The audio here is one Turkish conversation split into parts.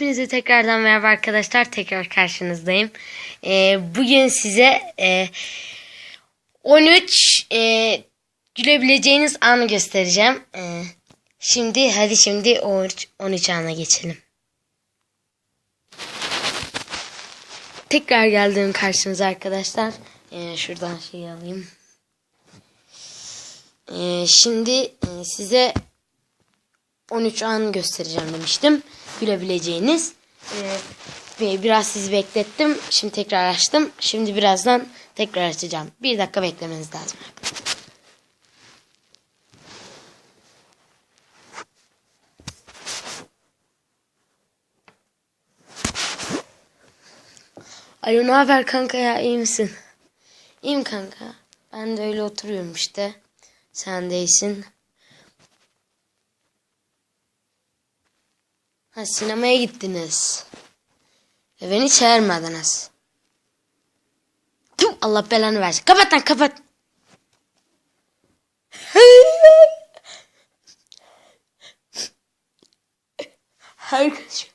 Hepinize tekrardan merhaba arkadaşlar. Tekrar karşınızdayım. Ee, bugün size e, 13 e, gülebileceğiniz anı göstereceğim. Ee, şimdi hadi şimdi 13, 13 ana geçelim. Tekrar geldim karşınıza arkadaşlar. Ee, şuradan şey alayım. Ee, şimdi e, size 13 an göstereceğim demiştim. Gülebileceğiniz. Ee, ve biraz sizi beklettim. Şimdi tekrar açtım. Şimdi birazdan tekrar açacağım. Bir dakika beklemeniz lazım. Alo ne haber kanka ya iyi misin? İyiyim kanka. Ben de öyle oturuyorum işte. Sen değilsin. Ha sinemaya gittiniz. Ve beni çağırmadınız. Tüm Allah belanı versin. Kapat lan kapat. Herkes.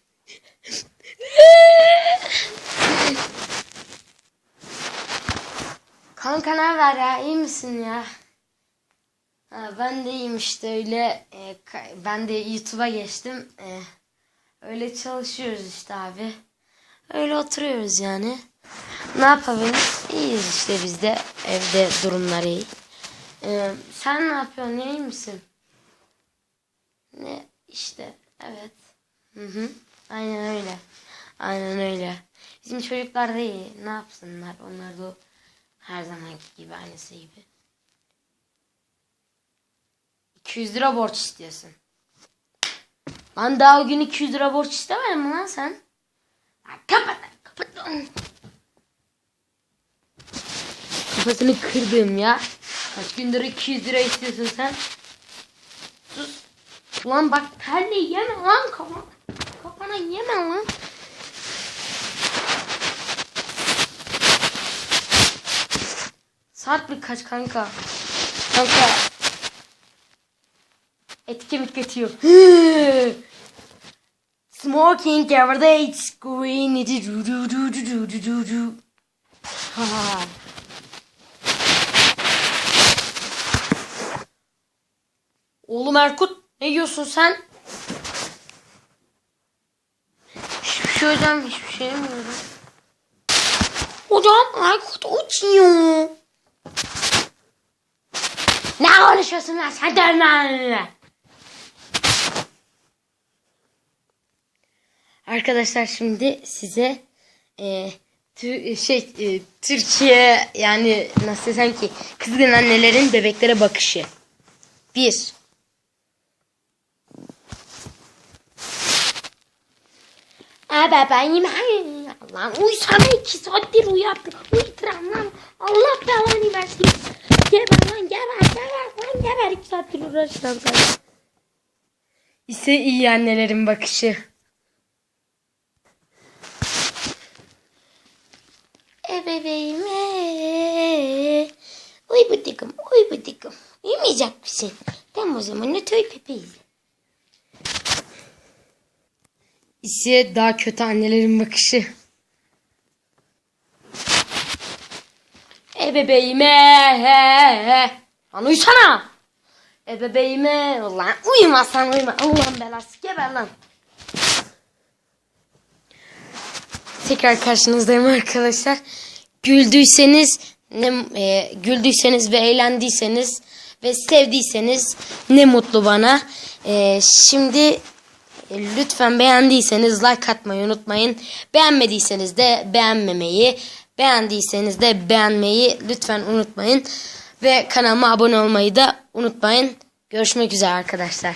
Kanka ne haber ya? İyi misin ya? Ha, ben de iyiyim işte öyle. E, ben de YouTube'a geçtim. E, öyle çalışıyoruz işte abi. Öyle oturuyoruz yani. Ne yapabiliriz? İyiyiz işte biz de. Evde durumlar iyi. E, sen ne yapıyorsun? İyi misin? Ne? işte evet. Hı hı. Aynen öyle. Aynen öyle. Bizim çocuklar da iyi. Ne yapsınlar? Onlar da her zamanki gibi aynısı gibi. 200 lira borç istiyorsun. Lan daha o gün 200 lira borç istemedin mi lan sen? Lan kapat lan, kapat lan. Kafasını kırdım ya. Kaç gündür 200 lira istiyorsun sen? Sus. Ulan bak terle yeme lan kafana. Kafana yeme lan. Saat bir kaç kanka? Kanka. Et kemik götüyor. Smoking every day screen. Ha. Oğlum Erkut ne diyorsun sen? Hiçbir şey hocam hiçbir şey demiyorum. Hocam Erkut uçuyor. Ne konuşuyorsun lan sen dönme. Arkadaşlar şimdi size e, tü- şey e, Türkiye yani nasıl desem ki kızgın annelerin bebeklere bakışı. Bir. Abi ben yine lan uysana iki saattir uyattım. Uyuturam lan. Allah belanı versin. Geber lan geber geber lan geber iki saattir uğraşıyorum. İse iyi annelerin bakışı. Ebeveğime. Uy bıdıkım, uy bıdıkım. Uyumayacak mısın? Tamam o zaman ne töy pepeyiz. İse daha kötü annelerin bakışı. Ebebeğime. Lan uysana. Ebebeğime. Ulan uyumazsan uyuma. Allah'ın belası geber lan. Tekrar karşınızdayım arkadaşlar. Güldüyseniz ne e, güldüyseniz ve eğlendiyseniz ve sevdiyseniz ne mutlu bana. E, şimdi e, lütfen beğendiyseniz like atmayı unutmayın. Beğenmediyseniz de beğenmemeyi, beğendiyseniz de beğenmeyi lütfen unutmayın ve kanalıma abone olmayı da unutmayın. Görüşmek üzere arkadaşlar.